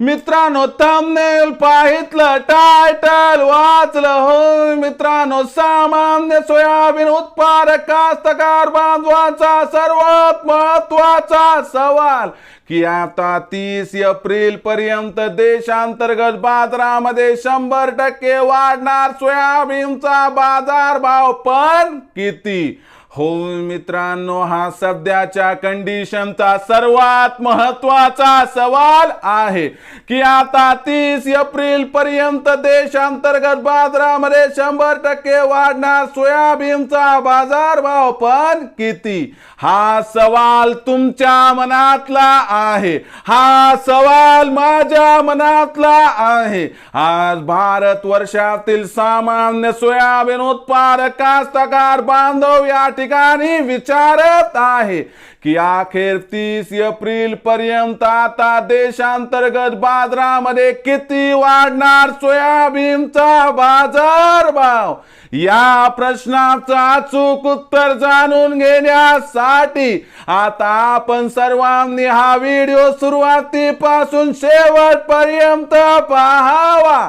मित्रांनो thumbnail पाहितलं title वाचलं हो मित्रांनो सामान्य सोयाबीन उत्पादक कास्तकार बांधवाचा सर्वात महत्त्वाचा सवाल की आता तीस एप्रिल पर्यंत देशांतर्गत बाजारामध्ये शंभर टक्के वाढणार सोयाबीनचा बाजार भाव पण किती? हो मित्रांनो हा सध्याच्या कंडिशनचा सर्वात महत्त्वाचा सवाल आहे की आता तीस एप्रिल पर्यंत देशांतर्गत बाजारामध्ये शंभर टक्के वाढणार सोयाबीनचा बाजारभाव पण किती? हा सवाल तुमच्या मनातला आहे. हा सवाल माझ्या मनातला आहे. आज भारत वर्षातील सामान्य सोयाबीन उत्पादक कास्तकार बांधव या ठिकाणी विचारत आहे की अखेर तीस एप्रिल पर्यंत आता देशांतर्गत बाजारामध्ये किती वाढणार सोयाबीनचा बाजार भाव? या प्रश्नाचं अचूक उत्तर जाणून घेण्यासाठी आता आपण सर्वांनी हा व्हिडिओ सुरुवातीपासून शेवटपर्यंत पाहावा.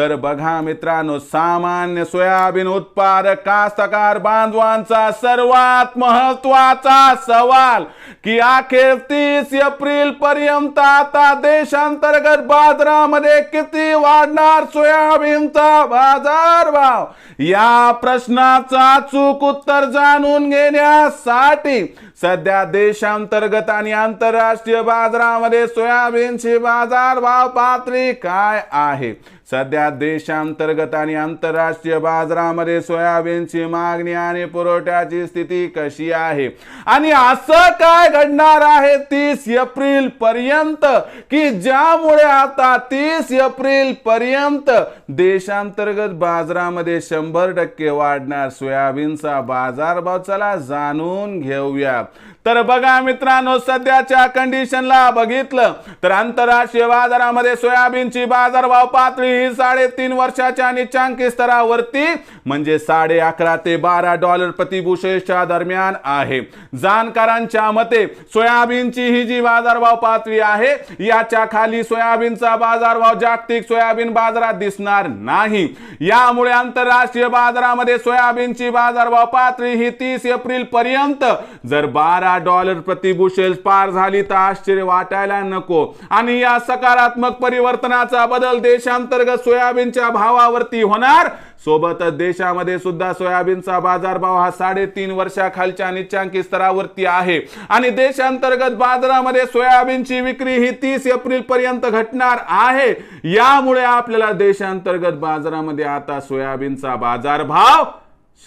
तर बघा मित्रांनो सामान्य सोयाबीन उत्पादक कास्तकार बांधवांचा सर्वात महत्त्वाचा सवाल की अखेर तीस एप्रिल पर्यंत आता देशांतर्गत बाजारामध्ये किती वाढणार सोयाबीनचा बाजारभाव? या प्रश्नाचा चूक उत्तर जाणून घेण्यासाठी सध्या देशांतर्गत आणि आंतरराष्ट्रीय बाजारामध्ये सोयाबीनची बाजारभाव पातळी काय आहे? सध्या देशांतर्गत आणि आंतरराष्ट्रीय बाजारामध्ये सोयाबीनची मागणी आणि पुरवठ्याची स्थिती कशी आहे? आणि असं काय घडणार आहे तीस एप्रिल पर्यंत? की ज्यामुळे आता तीस एप्रिल पर्यंत देशांतर्गत बाजारामध्ये शंभर टक्के वाढणार सोयाबीनचा बाजारभाव? चला जाणून घेऊया. तर बघा मित्रांनो सध्याच्या कंडिशनला बघितलं तर आंतरराष्ट्रीय बाजारामध्ये सोयाबीनची बाजारभाव पातळी ही साडेतीन वर्षाच्या निचांकी स्तरावरती म्हणजे साडे अकरा ते बारा डॉलर प्रतिभूषेच्या दरम्यान आहे. जाणकारांच्या मते सोयाबीनची ही जी बाजारभाव पातळी आहे याच्या खाली सोयाबीनचा बाजारभाव जागतिक सोयाबीन बाजारात दिसणार नाही. यामुळे आंतरराष्ट्रीय बाजारामध्ये सोयाबीनची बाजारभाव पातळी ही तीस एप्रिल पर्यंत जर बारा डॉलर प्रतिभूषेल पार झाली तर आश्चर्य वाटायला नको. आणि या सकारात्मक परिवर्तनाचा बदल देशांतर वर्ग सोयाबीनच्या भावावरती होणार. सोबतच देशामध्ये सुद्धा सोयाबीनचा बाजारभाव हा साडेतीन वर्षाखालच्या निच्चांकी स्तरावरती आहे. आणि देशांतर्गत बाजारामध्ये सोयाबीनची विक्री ही तीस एप्रिल पर्यंत घटणार आहे. यामुळे आपल्याला देशांतर्गत बाजारामध्ये आता सोयाबीनचा बाजारभाव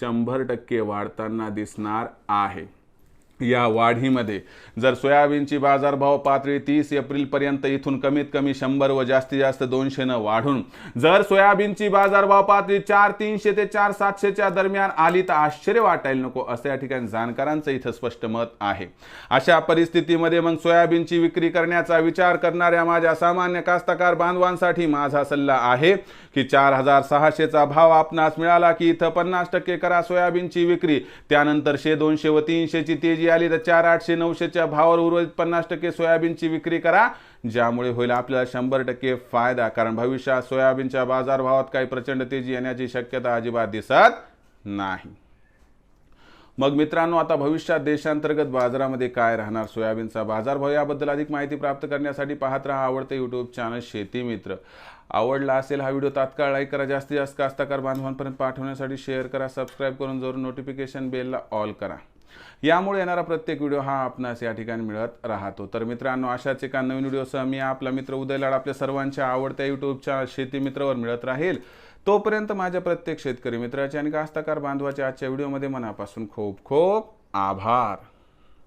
शंभर टक्के वाढताना दिसणार आहे. या वाढीमध्ये. जर सोयाबीनची बाजारभाव पातळी तीस एप्रिलपर्यंत इथून कमीत कमी शंभर व जास्तीत जास्त दोनशेनं वाढून जर सोयाबीनची बाजारभाव पातळी चार तीनशे ते चार सातशेच्या दरम्यान आली तर आश्चर्य वाटायला नको असं या ठिकाणी जाणकारांचं इथं स्पष्ट मत आहे. अशा परिस्थितीमध्ये मग सोयाबीनची विक्री करण्याचा विचार करणाऱ्या माझ्या सामान्य कास्तकार बांधवांसाठी माझा सल्ला आहे की चार हजार सहाशेचा भाव आपणास मिळाला की इथं पन्नास टक्के करा सोयाबीनची विक्री त्यानंतर शे दोनशे व तीनशेची तेजी आली तर चार आठशे नऊशेच्या भावावर उर्वरित पन्नास टक्के सोयाबीनची विक्री करा ज्यामुळे होईल आपल्याला शंभर टक्के फायदा. कारण भविष्यात सोयाबीनच्या बाजारभावात काही प्रचंड तेजी येण्याची शक्यता अजिबात दिसत नाही. मग मित्रांनो आता भविष्यात देशांतर्गत बाजारामध्ये काय राहणार? सोयाबीनचा बाजारभाव याबद्दल अधिक माहिती प्राप्त करण्यासाठी पाहत राहा आवडते यूट्यूब चॅनल शेती मित्र. आवडला असेल हा व्हिडिओ तात्काळ लाईक करा. जास्तीत जास्त कास्ताकार बांधवांपर्यंत पाठवण्यासाठी शेअर करा. सबस्क्राईब करून जरूर नोटिफिकेशन बेलला ऑल करा. यामुळे येणारा प्रत्येक व्हिडिओ हा आपणास या ठिकाणी मिळत राहतो. तर मित्रांनो अशाच एका नवीन व्हिडिओसह मी आपला मित्र उदय लाड आपल्या सर्वांच्या आवडत्या युट्यूबच्या शेती मित्रवर मिळत राहील. तोपर्यंत माझ्या प्रत्येक शेतकरी मित्राचे आणि कास्तकार बांधवाच्या आजच्या व्हिडिओमध्ये मनापासून खूप खूप आभार.